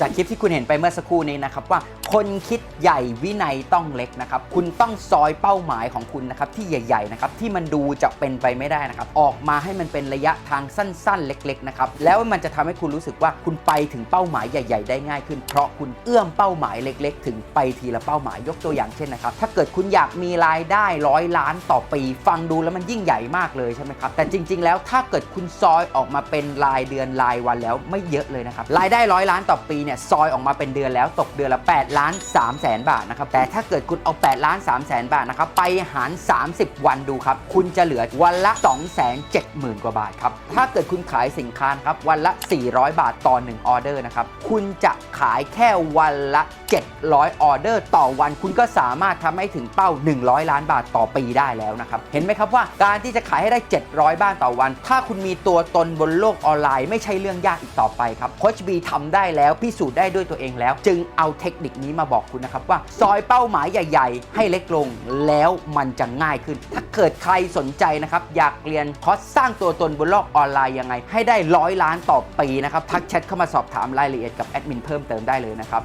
จากคลิปที่คุณเห็นไปเมื่อสักครู่นี้นะครับว่าคนคิดใหญ่วินัยต้องเล็กนะครับคุณต้องซอยเป้าหมายของคุณนะครับที่ใหญ่ๆนะครับที่มันดูจะเป็นไปไม่ได้นะครับออกมาให้มันเป็นระยะทางสั้นๆ เล็กๆนะครับแล้วมันจะทำให้คุณรู้สึกว่าคุณไปถึงเป้าหมายใหญ่ ๆ ได้ง่ายขึ้น เพราะคุณเอื้อมเป้าหมายเล็ก ๆ ถึงไปทีละเป้าหมายยกตัวอย่างเช่นนะครับถ้าเกิดคุณอยากมีรายได้ร้อยล้านต่อปี ฟังดูแล้วมันยิ่งใหญ่มากเลยใช่ไหมครับแต่จริง ๆ แล้วถ้าเกิดคุณซอยออกมาเป็นรายเดือนรายวันแล้วไม่เยอะเลยนะครับรายได้ร้อยล้านต่อปีเนี่ยซอยออกมาเป็นเดือนแล้วตกเดือนละ8ล้าน3แสนบาทนะครับแต่ถ้าเกิดคุณเอา8ล้าน3แสนบาทนะครับไปหาร 30 วันดูครับคุณจะเหลือวันละ 2 7 0 0 0 0 กว่าบาทครับถ้าเกิดคุณขายสินค้าครับวันละ 400 บาทต่อ1ออเดอร์นะครับคุณจะขายแค่วันละ700 ออเดอร์ต่อวันคุณก็สามารถทำให้ถึงเป้า 100 ล้านบาทต่อปีได้แล้วนะครับ เห็นไหมครับว่าการที่จะขายให้ได้ 700 บ้านต่อวัน ถ้าคุณมีตัวตนบนโลกออนไลน์ ไม่ใช่เรื่องยากอีกต่อไปครับโคชบีทำได้แล้วพิสูจน์ได้ด้วยตัวเองแล้ว จึงเอาเทคนิคนี้มาบอกคุณนะครับว่าซอยเป้าหมายใหญ่ ๆ ให้เล็กลงแล้วมันจะง่ายขึ้น ถ้าเกิดใครสนใจนะครับอยากเรียนคอร์สสร้างตัวตนบนโลกออนไลน์ยังไง ให้ได้ร้อยล้านต่อปีนะครับทักแชทเข้ามาสอบถามรายละเอียดกับแอดมินเพิ่มเติมได้เลยนะครับ